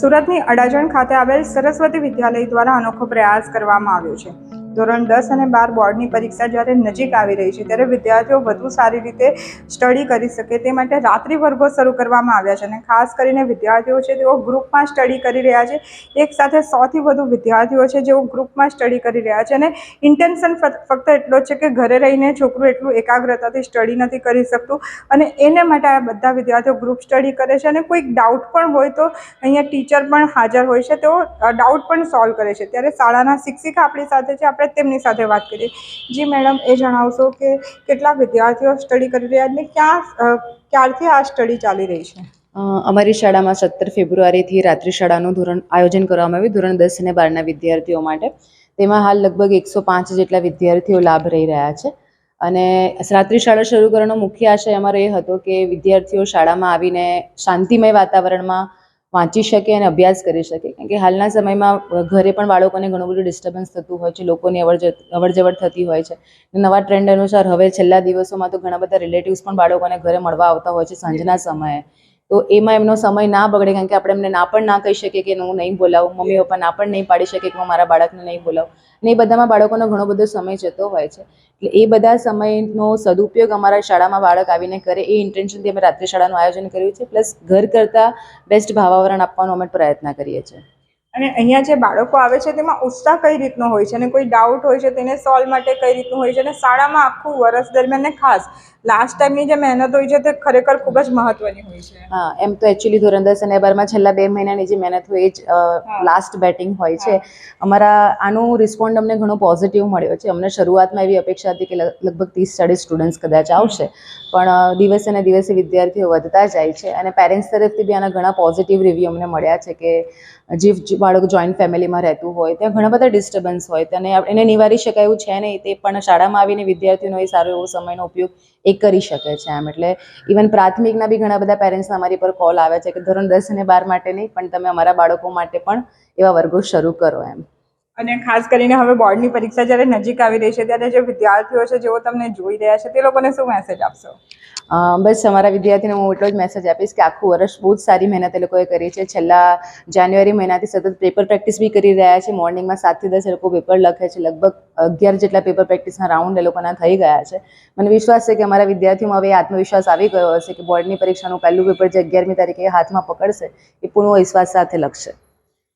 સુરતની અડાજણ ખાતે આવેલ સરસ્વતી વિદ્યાલય દ્વારા અનોખો પ્રયાસ કરવામાં આવ્યો છે. ધોરણ દસ અને બાર બોર્ડની પરીક્ષા જ્યારે નજીક આવી રહી છે, ત્યારે વિદ્યાર્થીઓ વધુ સારી રીતે સ્ટડી કરી શકે તે માટે રાત્રિ વર્ગો શરૂ કરવામાં આવ્યા છે અને ખાસ કરીને વિદ્યાર્થીઓ છે, તેઓ ગ્રુપમાં સ્ટડી કરી રહ્યા છે. એક સાથે સોથી વધુ વિદ્યાર્થીઓ છે, જેઓ ગ્રુપમાં સ્ટડી કરી રહ્યા છે અને ઇન્ટેન્શન ફક્ત એટલો જ છે કે ઘરે રહીને છોકરું એટલું એકાગ્રતાથી સ્ટડી નથી કરી શકતું અને એને માટે આ બધા વિદ્યાર્થીઓ ગ્રુપ સ્ટડી કરે છે અને કોઈક ડાઉટ પણ હોય તો અહીંયા ટીચર પણ હાજર હોય છે, તેઓ ડાઉટ પણ સોલ્વ કરે છે. ત્યારે શાળાના શિક્ષિકા આપણી સાથે છે, આપણે તેમની સાથે વાત કરીએ. જી મેડમ, એ જણાવશો કે કેટલા વિદ્યાર્થીઓ સ્ટડી કરી રહ્યા અને ક્યાં ક્યારથી આ સ્ટડી ચાલી રહી છે? અમારી શાળામાં સત્તર ફેબ્રુઆરીથી રાત્રિ શાળાનું ધોરણ આયોજન કરવામાં આવ્યું, ધોરણ દસ અને બારના વિદ્યાર્થીઓ માટે. તેમાં હાલ લગભગ એકસો પાંચ જેટલા વિદ્યાર્થીઓ લાભ રહી રહ્યા છે. અને રાત્રિ શાળા શરૂ કરવાનો મુખ્ય આશય અમારો એ હતો કે વિદ્યાર્થીઓ શાળામાં આવીને શાંતિમય વાતાવરણમાં વાંચી શકે અને અભ્યાસ કરી શકે. કારણ કે હાલના સમયમાં ઘરે પણ બાળકોને ઘણું બધું ડિસ્ટર્બન્સ થતું હોય છે, લોકોની અવર જવર થતી હોય છે. નવા ટ્રેન્ડ અનુસાર હવે છેલ્લા દિવસોમાં તો ઘણા બધા રિલેટિવ્સ પણ બાળકોને ઘરે મળવા આવતા હોય છે સાંજના સમયે. તો એમાં એમનો સમય ના બગડે, કારણ કે આપણે એમને ના પણ ના કહી શકીએ કે હું નહીં બોલાવું મમ્મી પપ્પા ના પણ નહીં પાડી શકે કે હું મારા બાળકને નહીં બોલાવું. ને એ બધામાં બાળકોનો ઘણો બધો સમય જતો હોય છે. એટલે એ બધા સમયનો સદુપયોગ અમારા શાળામાં બાળક આવીને કરે, એ ઇન્ટેન્શનથી અમે રાત્રિ શાળાનું આયોજન કર્યું છે. પ્લસ ઘર કરતાં બેસ્ટ ભાવાવરણ આપવાનો અમે પ્રયત્ન કરીએ છીએ. અને અહીંયા જે બાળકો આવે છે તેમાં ઉત્સાહ કઈ રીતનો હોય છે અને કોઈ ડાઉટ હોય છે તેને સોલ્વ માટે કઈ રીતનું હોય છે અને શાળામાં આખું વર્ષ દરમિયાન ને ખાસ લાસ્ટ ટાઈમની જે મહેનત હોય છે તે ખરેખર ખૂબ જ મહત્વની હોય છે. હા એમ તો એકચ્યુઅલી ધોરણ દસ અને બારમાં છેલ્લા બે મહિનાની જે મહેનત હોય એ જ લાસ્ટ બેટિંગ હોય છે. અમારા આનું રિસ્પોન્ડ અમને ઘણો પોઝિટિવ મળ્યો છે. અમને શરૂઆતમાં એવી અપેક્ષા હતી કે લગભગ ત્રીસ ચાળીસ સ્ટુડન્ટ્સ કદાચ આવશે. પણ દિવસે ને દિવસે વિદ્યાર્થીઓ વધતા જાય છે અને પેરેન્ટ્સ તરફથી બી આના ઘણા પોઝિટિવ રિવ્યૂ અમને મળ્યા છે કે જીવ જે બાળક જોઈન્ટ ફેમિલીમાં રહેતું હોય, ત્યાં ઘણા બધા ડિસ્ટર્બન્સ હોય, તેને એને નિવારી શકાય એવું છે નહીં, તે પણ શાળામાં આવીને વિદ્યાર્થીઓનો એ સારો એવો સમયનો ઉપયોગ એ કરી શકે છે એમ એટલે ઇવન પ્રાથમિકના બી ઘણા બધા પેરેન્ટ્સના અમારી પર કોલ આવે છે કે ધોરણ દસ અને બાર માટે નહીં, પણ તમે અમારા બાળકો માટે પણ એવા વર્ગો શરૂ કરો એમ. અને ખાસ કરીને હવે બોર્ડની પરીક્ષા જ્યારે નજીક આવી રહી છે, ત્યારે જે વિદ્યાર્થીઓ છે, જેઓ તમને જોઈ રહ્યા છે, તે લોકોને શું મેસેજ આપશો? બસ અમારા વિદ્યાર્થીને હું એટલો જ મેસેજ આપીશ કે આખું વર્ષ બહુ જ સારી મહેનત એ લોકોએ કરી છે. છેલ્લા જાન્યુઆરી મહિનાથી સતત પેપર પ્રેક્ટિસ બી કરી રહ્યા છે. મોર્નિંગમાં સાતથી દસ એ લોકો પેપર લખે છે. લગભગ અગિયાર જેટલા પેપર પ્રેક્ટિસના રાઉન્ડ એ લોકોના થઈ ગયા છે. મને વિશ્વાસ છે કે અમારા વિદ્યાર્થીઓમાં હવે આત્મવિશ્વાસ આવી ગયો હશે કે બોર્ડની પરીક્ષાનું પહેલું પેપર જે અગિયારમી તારીખે હાથમાં પકડશે, એ પૂર્ણ વિશ્વાસ સાથે લખશે.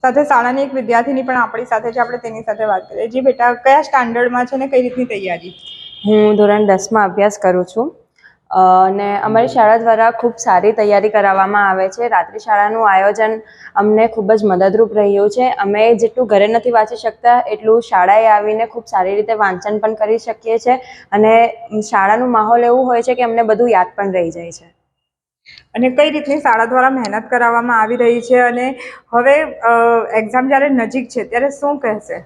સાથે શાળાની એક વિદ્યાર્થીની પણ આપણી સાથે છે, આપણે તેની સાથે વાત કરીએ. જી બેટા, કયા સ્ટાન્ડર્ડમાં છે ને કઈ રીતની તૈયારી? હું ધોરણ દસમાં અભ્યાસ કરું છું. અને અમારી શાળા દ્વારા ખૂબ સારી તૈયારી કરાવવામાં આવે છે. રાત્રિ શાળાનું આયોજન અમને ખૂબ જ મદદરૂપ રહ્યું છે. અમે જેટલું ઘરે નથી વાંચી શકતા, એટલું શાળાએ આવીને ખૂબ સારી રીતે વાંચન પણ કરી શકીએ છીએ અને શાળાનું માહોલ એવું હોય છે કે અમને બધું યાદ પણ રહી જાય છે. અને કઈ રીતની શાળા દ્વારા મહેનત કરાવવામાં આવી રહી છે અને હવે એક્ઝામ જ્યારે નજીક છે ત્યારે શું કહેશે?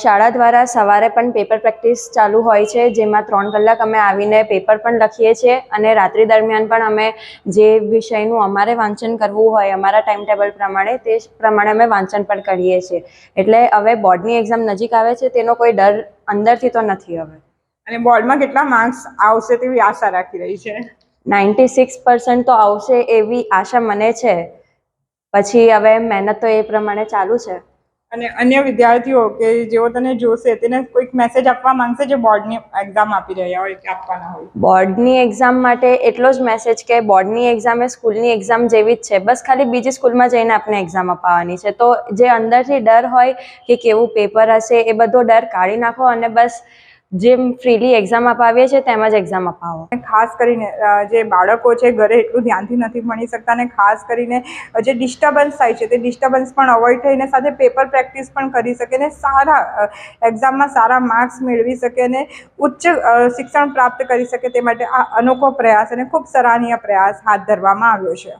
શાળા દ્વારા સવારે પણ પેપર પ્રેક્ટિસ ચાલુ હોય છે જેમાં ત્રણ કલાક અમે આવીને પેપર પણ લખીએ છીએ અને રાત્રિ દરમિયાન પણ અમે જે વિષયનું અમારે વાંચન કરવું હોય અમારા ટાઈમ ટેબલ પ્રમાણે તે પ્રમાણે અમે વાંચન પણ કરીએ છીએ. એટલે હવે બોર્ડની એક્ઝામ નજીક આવે છે તેનો કોઈ ડર અંદરથી તો નથી હવે. અને બોર્ડમાં કેટલા માર્ક્સ આવશે તેવી આશા રાખી રહી છે? નાઇન્ટી સિક્સ પર્સન્ટ તો આવશે એવી આશા મને છે. પછી હવે મહેનત તો એ પ્રમાણે ચાલુ છે. અને અન્ય વિદ્યાર્થીઓ કે જેઓ તને જોશે તેને કોઈક મેસેજ આપવા માંગશે જે બોર્ડની એક્ઝામ આપી રહ્યા હોય કે આપવાના હોય? બોર્ડની એક્ઝામ માટે એટલો જ મેસેજ કે બોર્ડની એક્ઝામ એ સ્કૂલની એક્ઝામ જેવી જ છે. બસ ખાલી બીજી સ્કૂલમાં જઈને આપણે એક્ઝામ અપાવવાની છે. તો જે અંદરથી ડર હોય કે કેવું પેપર હશે એ બધો ડર કાઢી નાખો અને બસ જેમ ફ્રીલી એક્ઝામ અપાવીએ છીએ તેમ જ એક્ઝામ અપાવો. ખાસ કરીને જે બાળકો છે, ઘરે એટલું ધ્યાનથી નથી ભણી શકતા અને ખાસ કરીને જે ડિસ્ટર્બન્સ થાય છે, તે ડિસ્ટર્બન્સ પણ અવોઇડ થઈને સાથે પેપર પ્રેક્ટિસ પણ કરી શકે અને સારા એક્ઝામમાં સારા માર્ક્સ મેળવી શકે અને ઉચ્ચ શિક્ષણ પ્રાપ્ત કરી શકે તે માટે આ અનોખો પ્રયાસ અને ખૂબ સરાહનીય પ્રયાસ હાથ ધરવામાં આવ્યો છે.